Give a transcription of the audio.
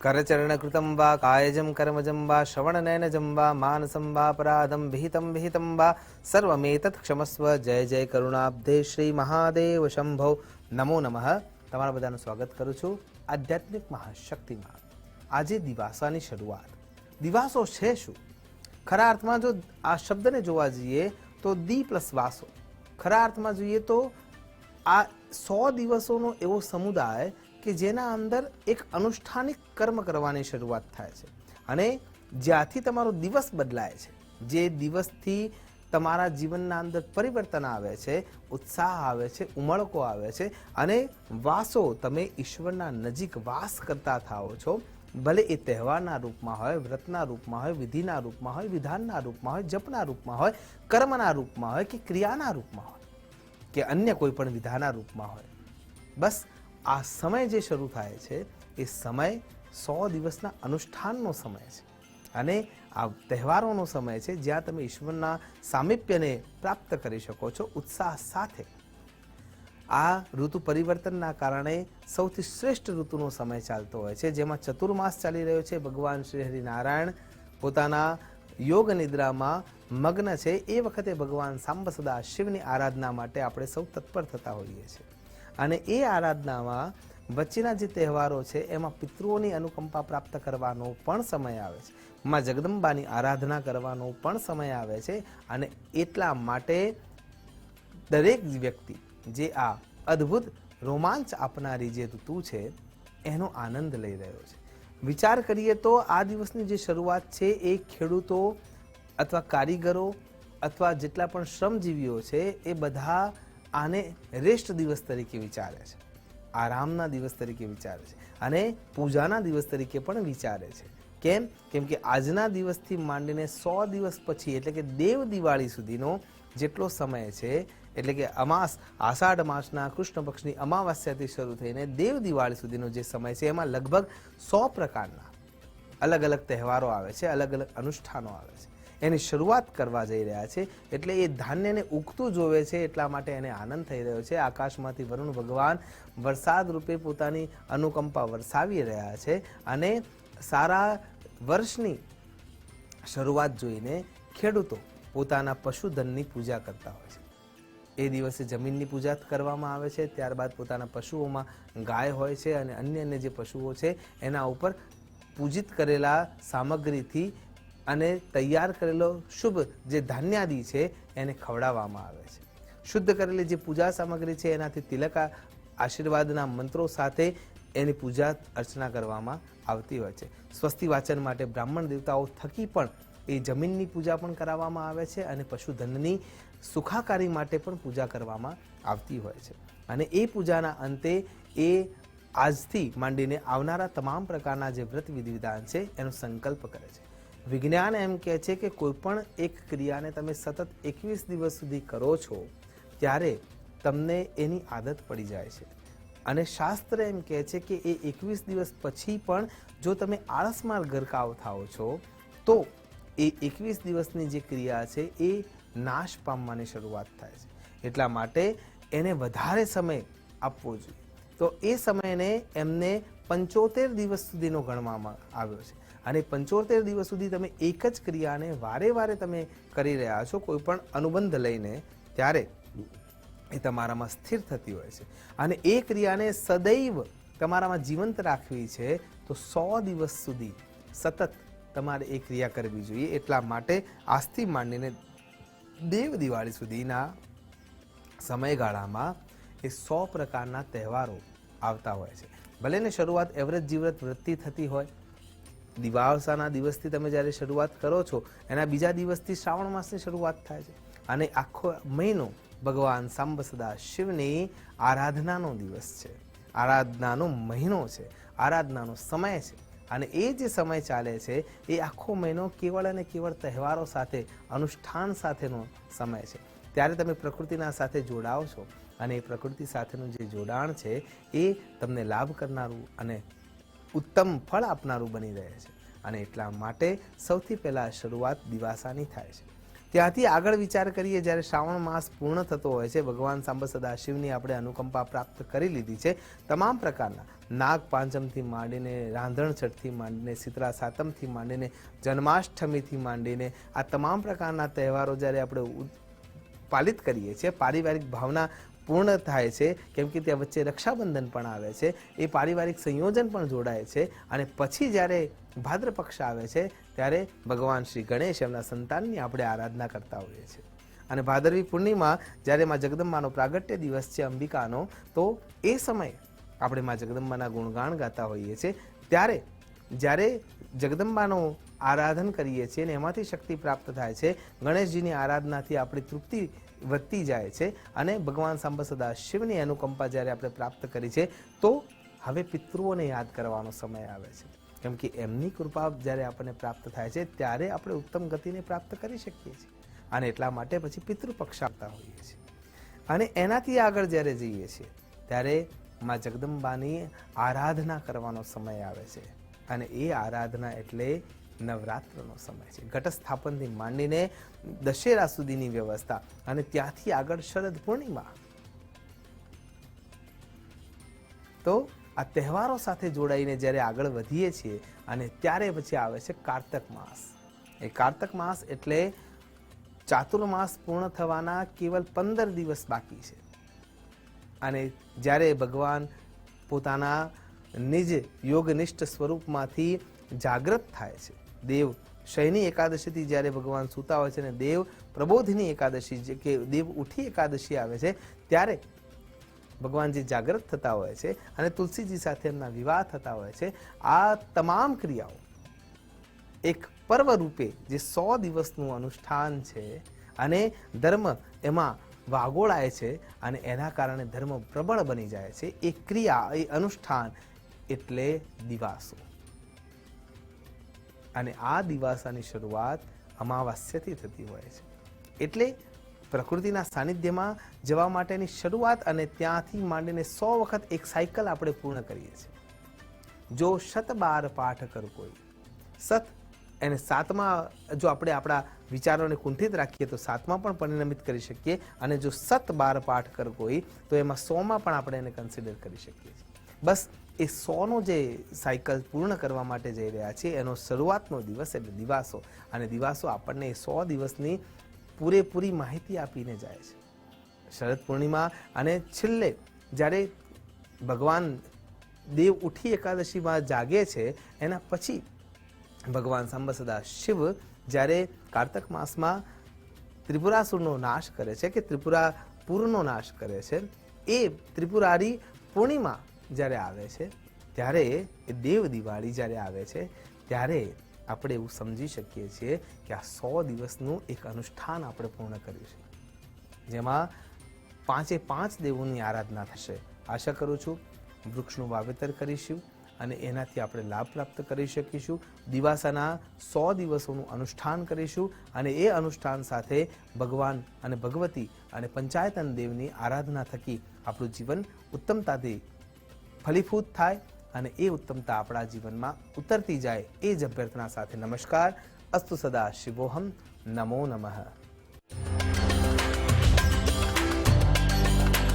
કરચರಣકૃతం વા કાયજમ કર્મજમ વા શ્રવણનયનજમ વા માનસમ વા પરાધમ વિહિતમ વિહિતમ વા સર્વમેતત ક્ષમસ્વ જય જય કરુણાબ્ધે શ્રી મહાદેવ શંભો નમો નમઃ તમારા બધાનું સ્વાગત કરું છું આધ્યાત્મિક મહાશક્તિમાં. આજે દિવાસાની શરૂઆત. દિવાસો છે શું? ખરા અર્થમાં જો આ શબ્દને જોવા જઈએ તો દી પ્લસ વાસો. ખરા અર્થમાં જોઈએ તો આ સો દિવસોનો એવો સમુદાય કે જેના અંદર એક અનુષ્ઠાનિક કર્મ કરવાની શરૂઆત થાય છે. અને જ્યાંથી તમારો દિવસ બદલાય છે, જે દિવસથી તમારા જીવનના અંદર પરિવર્તન આવે છે, ઉત્સાહ આવે છે, ઉમળકો આવે છે અને વાસો તમે ઈશ્વરના નજીક વાસ કરતા થાઓ છો. ભલે એ તહેવારના રૂપમાં હોય, વ્રતના રૂપમાં હોય, વિધિના રૂપમાં હોય, વિધાનના રૂપમાં હોય, જપના રૂપમાં હોય, કર્મના રૂપમાં હોય કે ક્રિયાના રૂપમાં હોય, કે અન્ય કોઈ પણ વિધાના રૂપમાં હોય. બસ આ સમય જે શરૂ થાય છે, એ સમય સો દિવસના અનુષ્ઠાનનો સમય છે. અને આ તહેવારોનો સમય છે, જ્યાં તમે ઈશ્વરના સામીપ્યને પ્રાપ્ત કરી શકો છો ઉત્સાહ સાથે. આ ઋતુ પરિવર્તનના કારણે સૌથી શ્રેષ્ઠ ઋતુનો સમય ચાલતો હોય છે, જેમાં ચતુર્માસ ચાલી રહ્યો છે. ભગવાન શ્રી હરિનારાયણ પોતાના યોગ નિદ્રામાં મગ્ન છે. એ વખતે ભગવાન સાંબ સદા શિવની આરાધના માટે આપણે સૌ તત્પર થતા હોઈએ છીએ. અને એ આરાધનામાં વચ્ચેના જે તહેવારો છે, એમાં પિતૃઓની અનુકંપા પ્રાપ્ત કરવાનો પણ સમય આવે છે. માં જગદંબાની આરાધના કરવાનો પણ સમય આવે છે અને એટલા માટે દરેક વ્યક્તિ જે આ અદ્ભુત રોમાંચ આપનારી જે ઋતુ છે, એનો આનંદ લઈ રહ્યો છે. વિચાર કરીએ તો આ દિવસની જે શરૂઆત છે, એ ખેડૂતો અથવા કારીગરો અથવા જેટલા પણ શ્રમજીવીઓ છે, એ બધા આને રેસ્ટ દિવસ તરીકે વિચારે છે. આરામના દિવસ તરીકે વિચારે છે. અને પૂજાના દિવસ તરીકે પણ વિચારે છે. કેમ? કેમ કે આજના દિવસથી માંડીને સો દિવસ પછી, એટલે કે દેવ દિવાળી સુધીનો જેટલો સમય છે, એટલે કે અમાસ, આષાઢ માસના કૃષ્ણ પક્ષની અમાવાસ્યાથી શરૂ થઈને દેવ દિવાળી સુધીનો જે સમય છે, એમાં લગભગ સો પ્રકારના અલગ અલગ તહેવારો આવે છે અલગ અલગ અનુષ્ઠાનો આવે છે. એની શરૂઆત કરવા જઈ રહ્યા છે. એટલે એ ધાન્યને ઉગતું જોવે છે એટલા માટે એને આનંદ થઈ રહ્યો છે. આકાશમાંથી વરુણ ભગવાન વરસાદ રૂપે પોતાની અનુકંપા વરસાવી રહ્યા છે અને સારા વર્ષની શરૂઆત જોઈને ખેડૂતો પોતાના પશુધનની પૂજા કરતા હોય છે. એ દિવસે જમીનની પૂજા કરવામાં આવે છે. ત્યારબાદ પોતાના પશુઓમાં ગાય હોય છે અને અન્ય અન્ય જે પશુઓ છે, એના ઉપર પૂજિત કરેલા સામગ્રીથી અને તૈયાર કરેલો શુભ જે ધાન્યાદી છે, એને ખવડાવવામાં આવે છે. શુદ્ધ કરેલી જે પૂજા સામગ્રી છે, એનાથી તિલક આશીર્વાદના મંત્રો સાથે એની પૂજા અર્ચના કરવામાં આવતી હોય છે. સ્વસ્તિ વાચન માટે બ્રાહ્મણ દેવતાઓ થકી પણ એ જમીનની પૂજા પણ કરાવવામાં આવે છે અને પશુધનની સુખાકારી માટે પણ પૂજા કરવામાં આવતી હોય છે. અને એ પૂજાના અંતે એ આજથી માંડીને આવનારા તમામ પ્રકારના જે વ્રત વિધિ વિધાન છે, એનો સંકલ્પ કરે છે. વિજ્ઞાન એમ કહે છે કે કોઈ પણ એક ક્રિયાને તમે સતત એકવીસ દિવસ સુધી કરો છો, ત્યારે તમને એની આદત પડી જાય છે. અને શાસ્ત્ર એમ કહે છે કે એ એકવીસ દિવસ પછી પણ જો તમે આળસમાં ગરકાવ થાઓ છો, તો એ એકવીસ દિવસની જે ક્રિયા છે, એ નાશ પામવાની શરૂઆત થાય છે. એટલા માટે એને વધારે સમય આપવો જોઈએ. તો એ સમયને એમને પંચોતેર દિવસ સુધીનો ગણવામાં આવ્યો છે. અને પંચોતેર દિવસ સુધી તમે એક જ ક્રિયાને વારે વારે તમે કરી રહ્યા છો, કોઈ પણ અનુબંધ લઈને, ત્યારે એ તમારામાં સ્થિર થતી હોય છે. અને એ ક્રિયાને સદૈવ તમારામાં જીવંત રાખવી છે, તો સો દિવસ સુધી સતત તમારે એ ક્રિયા કરવી જોઈએ. એટલા માટે આજથી માંડીને દેવ દિવાળી સુધીના સમયગાળામાં એ સો પ્રકારના તહેવારો આવતા હોય છે. ભલે ને શરૂઆત એવરેજ જીવ્રત વૃત્તિ થતી હોય દિવાળસાના દિવસથી તમે જ્યારે શરૂઆત કરો છો, એના બીજા દિવસથી શ્રાવણ માસની શરૂઆત થાય છે. અને આખો મહિનો ભગવાન સાંબ સદા શિવની આરાધનાનો દિવસ છે. આરાધનાનો મહિનો છે. આરાધનાનો સમય છે. અને એ જે સમય ચાલે છે, એ આખો મહિનો કેવળ અને કેવળ તહેવારો સાથે, અનુષ્ઠાન સાથેનો સમય છે. ત્યારે તમે પ્રકૃતિના સાથે જોડાઓ છો. અને એ પ્રકૃતિ સાથેનું જે જોડાણ છે, એ તમને લાભ કરનારું અને ઉત્તમ ફળ આપનારું બની રહે છે અને એટલા માટે સૌથી પહેલાં શરૂઆત દિવાસાની થાય છે. ત્યાંથી આગળ વિચાર કરીએ, જ્યારે શ્રાવણ માસ પૂર્ણ થતો હોય છે, ભગવાન સાંબ સદા શિવની આપણે અનુકંપા પ્રાપ્ત કરી લીધી છે. તમામ પ્રકારના નાગ પાંચમથી માંડીને, રાંધણ છઠથી માંડીને શીતળા સાતમથી માંડીને, જન્માષ્ટમીથી માંડીને, આ તમામ પ્રકારના તહેવારો જ્યારે આપણે પાલિત કરીએ છીએ, પારિવારિક ભાવના પૂર્ણ થાય છે, કેમ કે ત્યાં વચ્ચે રક્ષાબંધન પણ આવે છે, એ પારિવારિક સંયોજન પણ જોડાય છે અને પછી જ્યારે ભાદ્ર પક્ષ આવે છે, ત્યારે ભગવાન શ્રી ગણેશ એમના સંતાનની આપણે આરાધના કરતા હોઈએ છીએ. અને ભાદરવી પૂર્ણિમા જ્યારે માં જગદંબાનો પ્રાગટ્ય દિવસ છે અંબિકાનો, તો એ સમયે આપણે માં જગદંબાના ગુણગાન ગાતા હોઈએ છીએ. ત્યારે જ્યારે જગદંબાનો આરાધન કરીએ છીએ અને એમાંથી શક્તિ પ્રાપ્ત થાય છે, ગણેશજીની આરાધનાથી આપણી તૃપ્તિ વધતી જાય છે અને ભગવાન સાંબસદા શિવની અનુકંપા જ્યારે આપણે પ્રાપ્ત કરી છે, તો હવે પિતૃઓને યાદ કરવાનો સમય આવે છે. કેમ કે એમની કૃપા જ્યારે આપણને પ્રાપ્ત થાય છે, ત્યારે આપણે ઉત્તમ ગતિને પ્રાપ્ત કરી શકીએ છીએ. અને એટલા માટે પછી પિતૃપક્ષ આવતા હોઈએ છીએ. અને એનાથી આગળ જ્યારે જઈએ છીએ, ત્યારે માં જગદંબાની આરાધના કરવાનો સમય આવે છે. અને એ આરાધના એટલે નવરાત્રનો સમય છે. ઘટસ્થાપનથી માંડીને દશેરા સુધીની વ્યવસ્થા અને ત્યાંથી આગળ શરદ પૂર્ણિમા. તો આ તહેવારો સાથે જોડાઈને જ્યારે આગળ વધીએ છીએ અને ત્યારે પછી આવે છે કારતક માસ. એ કારતક માસ એટલે ચાતુર્માસ પૂર્ણ થવાના કેવલ પંદર દિવસ બાકી છે. અને જ્યારે ભગવાન પોતાના નિજ યોગનિષ્ઠ સ્વરૂપમાંથી જાગૃત થાય છે દેવ શયની એકાદશીથી જ્યારે ભગવાન સૂતા હોય છે અને દેવ પ્રબોધિની એકાદશી કે દેવ ઉઠી એકાદશી આવે છે, ત્યારે ભગવાનજી જાગૃત થતા હોય છે અને તુલસીજી સાથે એમના વિવાહ થતા હોય છે, આ તમામ ક્રિયાઓ એક પર્વ રૂપે જે સો દિવસનું અનુષ્ઠાન છે અને ધર્મ એમાં વાગોળાય છે અને એના કારણે ધર્મ પ્રબળ બની જાય છે, એ ક્રિયા, એ અનુષ્ઠાન એટલે દિવાસો. અને આ દિવાસાની શરૂઆત અમાવાસ્યથી થતી હોય છે. એટલે પ્રકૃતિના સાનિધ્યમાં જવા માટેની શરૂઆત અને ત્યાંથી માંડીને સો વખત એક સાયકલ આપણે પૂર્ણ કરીએ છીએ. જો સત બાર પાઠ કર કોઈ, સત એને સાતમાં, જો આપણે આપણા વિચારોને કુંઠિત રાખીએ તો સાતમાં પણ પરિણમિત કરી શકીએ અને જો સત બાર પાઠ કર કોઈ, તો એમાં સોમાં પણ આપણે એને કન્સિડર કરી શકીએ છીએ. બસ એ સોનો જે સાયકલ પૂર્ણ કરવા માટે જઈ રહ્યા છે એનો શરૂઆતનો દિવસ એટલે દિવાસો. અને દિવાસો આપણને એ સો દિવસની પૂરેપૂરી માહિતી આપીને જાય છે. શરદ પૂર્ણિમા અને છેલ્લે જ્યારે ભગવાન દેવ ઉઠી એકાદશીમાં જાગે છે, એના પછી ભગવાન સાંબસદા શિવ જ્યારે કારતક માસમાં ત્રિપુરાસુરનો નાશ કરે છે કે ત્રિપુરા પૂરનો નાશ કરે છે, એ ત્રિપુરારી પૂર્ણિમા જ્યારે આવે છે, ત્યારે એ દેવ દિવાળી જ્યારે આવે છે, ત્યારે આપણે એવું સમજી શકીએ છીએ કે આ સો દિવસનું એક અનુષ્ઠાન આપણે પૂર્ણ કર્યું છે. જેમાં પાંચે પાંચ દેવોની આરાધના થશે. આશા કરું છું વૃક્ષનું વાવેતર કરીશું અને એનાથી આપણે લાભ પ્રાપ્ત કરી શકીશું. દિવાસાના સો દિવસોનું અનુષ્ઠાન કરીશું અને એ અનુષ્ઠાન સાથે ભગવાન અને ભગવતી અને પંચાયતન દેવની આરાધના થકી આપણું જીવન ઉત્તમતાથી ફલીભૂત થાય અને એ ઉત્તમતા આપણા જીવનમાં ઉતરતી જાય એ જ અભ્યર્થના સાથે નમસ્કાર. અસ્તુ સદા શિવોહમ. નમો નમઃ.